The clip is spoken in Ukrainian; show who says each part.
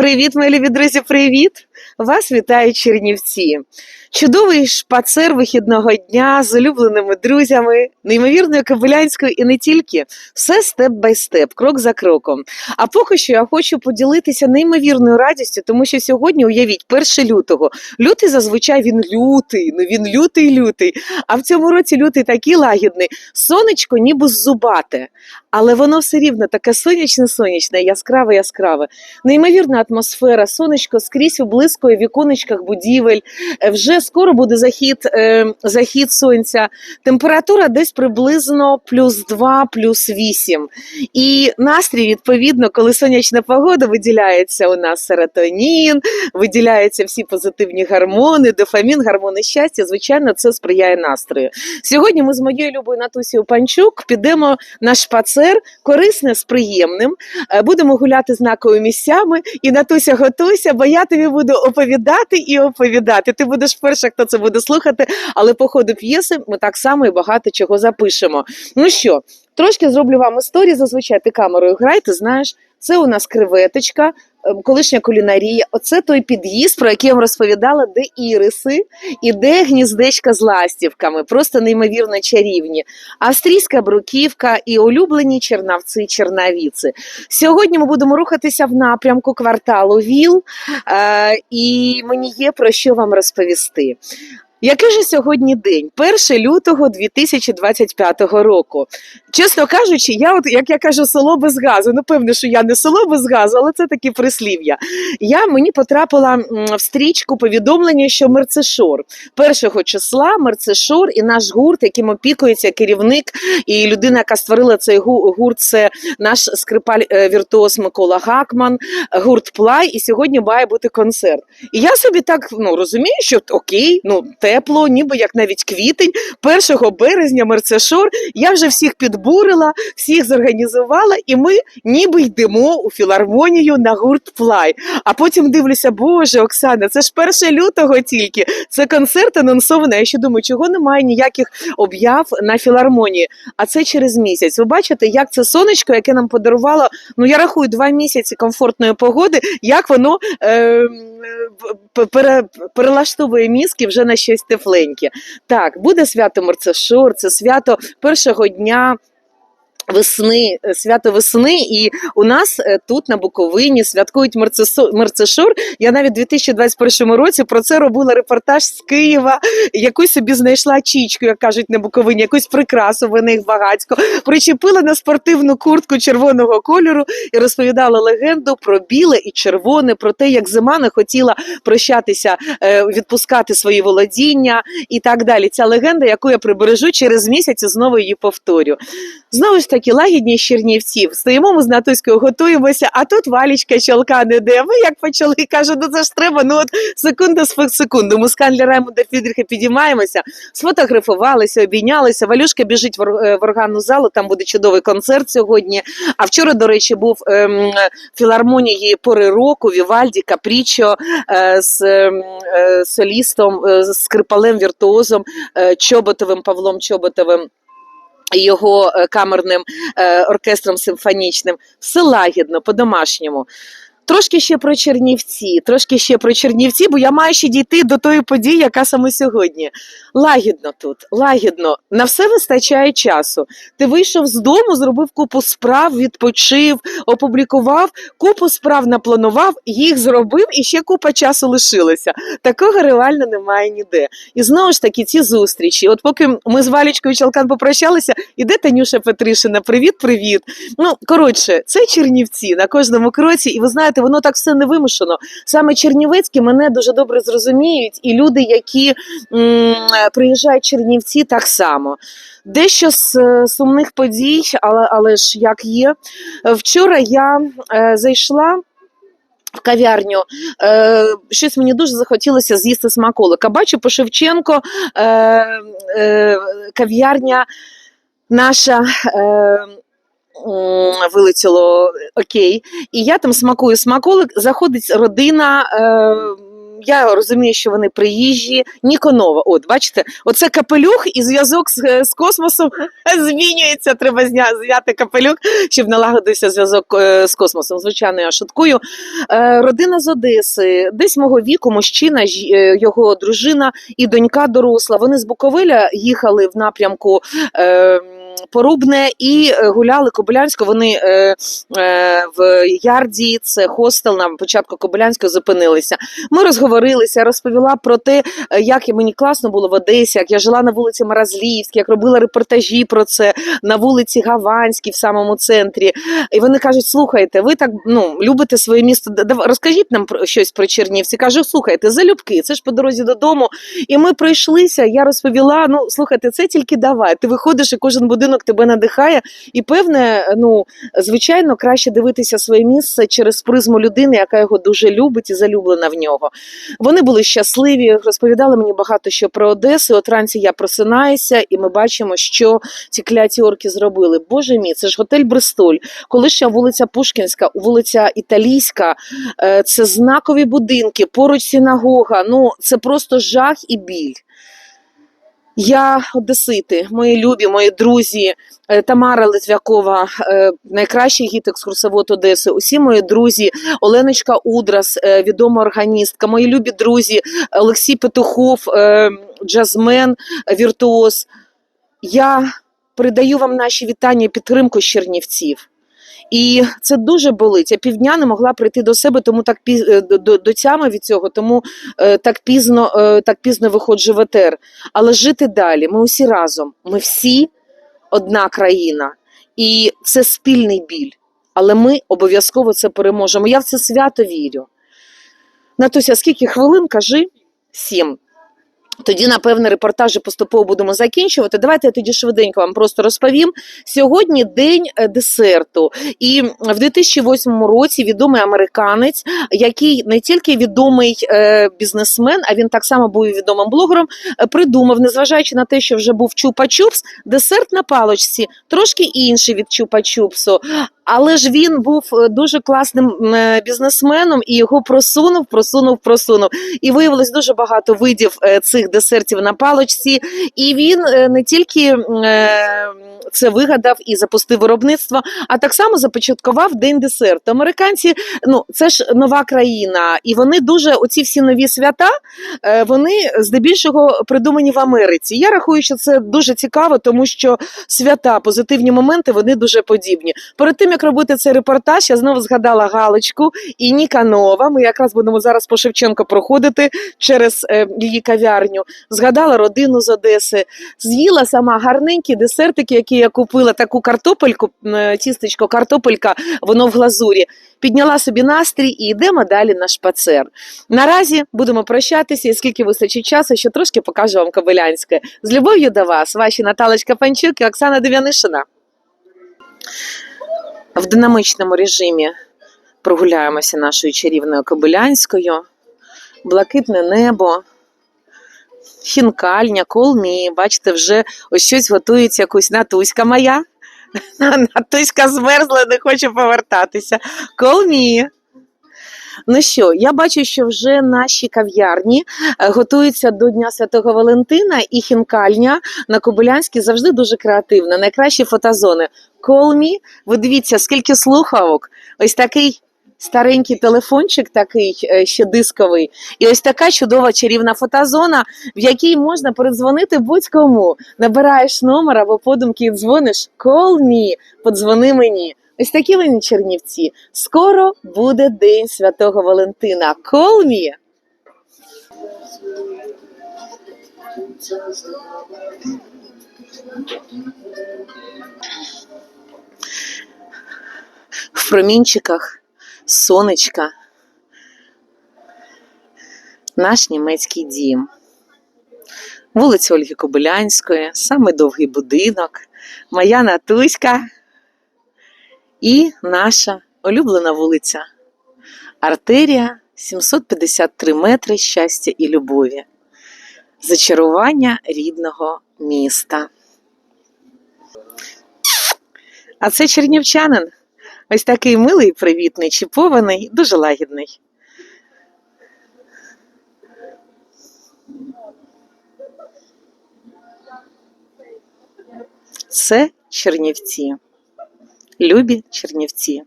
Speaker 1: Привіт, милі друзі, привіт! Вас вітають Чернівці. Чудовий шпацер вихідного дня з улюбленими друзями, неймовірною Кобилянською і не тільки. Все степ бай степ, крок за кроком. А поки що я хочу поділитися неймовірною радістю, тому що сьогодні, уявіть, 1 лютого. Лютий зазвичай він лютий, ну він лютий-лютий. А в цьому році лютий такий лагідний. Сонечко ніби зубате, але воно все рівно таке сонячне-сонячне, яскраве, яскраве. Неймовірна атмосфера, сонечко скрізь виблискує в віконечках будівель. Е, Вже скоро буде захід, е, захід сонця. Температура десь приблизно плюс 2, плюс 8. І настрій, відповідно, коли сонячна погода виділяється у нас серотонін, виділяються всі позитивні гормони, дофамін, гормони щастя. Звичайно, це сприяє настрою. Сьогодні ми з моєю любою Натусією Панчук підемо на шпацер, корисне з приємним. Е, Будемо гуляти знаковими місцями. І Натуся, готуйся, бо я тобі буду оповідати і оповідати. Ти будеш перша, хто це буде слухати, але по ходу п'єси ми так само і багато чого запишемо. Ну що, трошки зроблю вам історію. Зазвичай ти камерою грай, ти знаєш. Це у нас креветочка, колишня кулінарія. Оце той під'їзд, про який я вам розповідала, де іриси і де гніздечка з ластівками. Просто неймовірно чарівні. Австрійська бруківка і улюблені чернавці чернавіці. Сьогодні ми будемо рухатися в напрямку кварталу ВІЛ, е, і мені є про що вам розповісти. Який же сьогодні день? 1 лютого 2025 року. Чесно кажучи, я, от як я кажу, село без газу. Ну, певно, що я не село без газу, але це такі прислів'я. Я мені потрапила в стрічку повідомлення, що Мерцешор першого числа Мерцешор і наш гурт, яким опікується керівник і людина, яка створила цей гурт, це наш скрипаль е, віртуоз Микола Гакман, гурт Плай. І сьогодні має бути концерт. І я собі так ну розумію, що окей, ну тепло, ніби як навіть квітень, 1 березня Мерцешор. Я вже всіх підбурила, всіх зорганізувала, і ми ніби йдемо у філармонію на гурт Плай. А потім дивлюся, Боже, Оксана, це ж 1 лютого тільки. Це концерт анонсований. Я ще думаю, чого немає ніяких об'яв на філармонії. А це через місяць. Ви бачите, як це сонечко, яке нам подарувало, ну я рахую, два місяці комфортної погоди, як воно е, пере, перелаштовує мізки вже на щось тепленьке. Так, буде свято Мерцешор, це свято першого дня. Весни, е, свято весни, і у нас е, тут на Буковині святкують Мерцешор. Я навіть у 2021 році про це робила репортаж з Києва. Якусь собі знайшла чічку, як кажуть на Буковині, якусь прикрасу в них багатько. Причепила на спортивну куртку червоного кольору і розповідала легенду про біле і червоне, про те, як зима не хотіла прощатися, е, відпускати свої володіння і так далі. Ця легенда, яку я прибережу через місяць і знову її повторю. Знову ж таки, лагідні з Чернівців. Стоїмо ми з Натуською, готуємося, а тут валічка чолка не де. Ми як почали, кажу, ну це ж треба, ну от секунда з секунду. Ми з Канля Раймонда Фідріха підіймаємося, сфотографувалися, обійнялися. Валюшка біжить е, в органну залу, там буде чудовий концерт сьогодні. А вчора, до речі, був ем, філармонії пори року Вівальді Капрічо е, з ем, е, солістом, е, з скрипалем віртуозом е, Чоботовим Павлом Чоботовим його е, камерним е, оркестром симфонічним. Все лагідно, по-домашньому. Трошки ще про Чернівці, трошки ще про Чернівці, бо я маю ще дійти до тої події, яка саме сьогодні. Лагідно тут, лагідно. На все вистачає часу. Ти вийшов з дому, зробив купу справ, відпочив, опублікував, купу справ напланував, їх зробив, і ще купа часу лишилося. Такого реально немає ніде. І знову ж таки, ці зустрічі. От поки ми з Валічкою Чалкан попрощалися, іде Танюша Петришина. Привіт, привіт. Ну, коротше, це Чернівці на кожному кроці, і ви знаєте, воно так все невимушено. Саме Чернівецькі мене дуже добре зрозуміють, і люди, які м, приїжджають Чернівці, так само. Дещо з е, сумних подій, але, але ж як є. Вчора я е, зайшла. В кав'ярню е, щось мені дуже захотілося з'їсти смаколика. Бачу по Шевченко е, е, кав'ярня наша е, вилетіло окей. І я там смакую смаколик. Заходить родина. Е, я розумію, що вони приїжджі. Ніконова. От, бачите, оце капелюх і зв'язок з, з космосом змінюється. Треба зня, зняти капелюх, щоб налагодився зв'язок е, з космосом. Звичайно, я шуткую. Е, родина з Одеси, десь мого віку, мужчина, е, його дружина і донька доросла. Вони з Буковеля їхали в напрямку. Е, Порубне і е, гуляли Кобилянську. Вони е, е, в Ярді, це хостел на початку Кобилянського зупинилися. Ми розговорилися, розповіла про те, е, як мені класно було в Одесі, як я жила на вулиці Маразлівській, як робила репортажі про це на вулиці Гаванській в самому центрі. І вони кажуть: слухайте, ви так ну любите своє місто. Розкажіть нам про щось про Чернівці. Кажу, слухайте, залюбки, це ж по дорозі додому. І ми пройшлися. Я розповіла: ну слухайте, це тільки давай. Ти виходиш, і кожен будинок тебе надихає. І певне, ну звичайно, краще дивитися своє місце через призму людини, яка його дуже любить і залюблена в нього. Вони були щасливі, розповідали мені багато що про Одесу. От вранці я просинаюся, і ми бачимо, що ці кляті орки зробили. Боже мій, це ж готель Бристоль, колишня вулиця Пушкінська, вулиця Італійська. Е, Це знакові будинки, поруч синагога. Ну це просто жах і біль. Я одесити, мої любі, мої друзі, е, Тамара Литвякова, е, найкращий гід-екскурсовод Одеси, усі мої друзі, Оленочка Удрас, е, відома органістка, мої любі друзі, Олексій Петухов, джазмен, віртуоз. Я передаю вам наші вітання і підтримку Чернівців. І це дуже болить. Я півдня не могла прийти до себе, тому так піз... е, до, до, тями від цього, тому е, так пізно, е, так пізно виходжу в етер. Але жити далі. Ми усі разом. Ми всі одна країна, і це спільний біль. Але ми обов'язково це переможемо. Я в це свято вірю. Натуся, скільки хвилин? Кажи? Сім. Тоді, напевне, репортажі поступово будемо закінчувати. Давайте я тоді швиденько вам просто розповім. Сьогодні день е, десерту. І в 2008 році відомий американець, який не тільки відомий е, бізнесмен, а він так само був відомим блогером, е, придумав, незважаючи на те, що вже був чупа-чупс, десерт на палочці, трошки інший від чупа-чупсу. Але ж він був е, дуже класним е, бізнесменом і його просунув, просунув, просунув. І виявилось дуже багато видів е, цих десертів на палочці. І він не тільки це вигадав і запустив виробництво, а так само започаткував день десерту. Американці, ну це ж нова країна, і вони дуже оці всі нові свята, е, вони здебільшого придумані в Америці. Я рахую, що це дуже цікаво, тому що свята, позитивні моменти, вони дуже подібні. Перед тим як робити цей репортаж, я знову згадала Галочку і Ніка Нова. Ми якраз будемо зараз по Шевченко проходити через е, її кав'ярню. Згадала родину з Одеси, з'їла сама гарненькі десертики, які я купила, таку картопельку, е, тістечко, картопелька, воно в глазурі. Підняла собі настрій і йдемо далі на шпацер. Наразі будемо прощатися, і скільки вистачить часу, що трошки покажу вам Кобилянське. З любов'ю до вас, ваші Наталочка Панчук і Оксана Дев'янишина. В динамичному режимі прогуляємося нашою чарівною Кобилянською. Блакитне небо, хінкальня, колмі. Бачите, вже ось щось готується якусь натуська моя. Натуська змерзла, не хоче повертатися. Колмі. Ну що, я бачу, що вже наші кав'ярні е, готуються до Дня Святого Валентина і хінкальня на Кобилянській завжди дуже креативна. Найкращі фотозони. Колмі, ви дивіться, скільки слухавок. Ось такий старенький телефончик, такий е, ще дисковий, і ось така чудова чарівна фотозона, в якій можна передзвонити будь-кому. Набираєш номер або подумки і дзвониш. Call me, подзвони мені. Ось такі вони чернівці. Скоро буде День Святого Валентина. Call me! В промінчиках сонечка. Наш німецький дім. Вулиця Ольги Кобилянської, самий довгий будинок, моя Натуська і наша улюблена вулиця. Артерія 753 метри щастя і любові. Зачарування рідного міста. А це чернівчанин. Ось такий милий, привітний, чіпований, дуже лагідний. Це Чернівці. Любі Чернівці.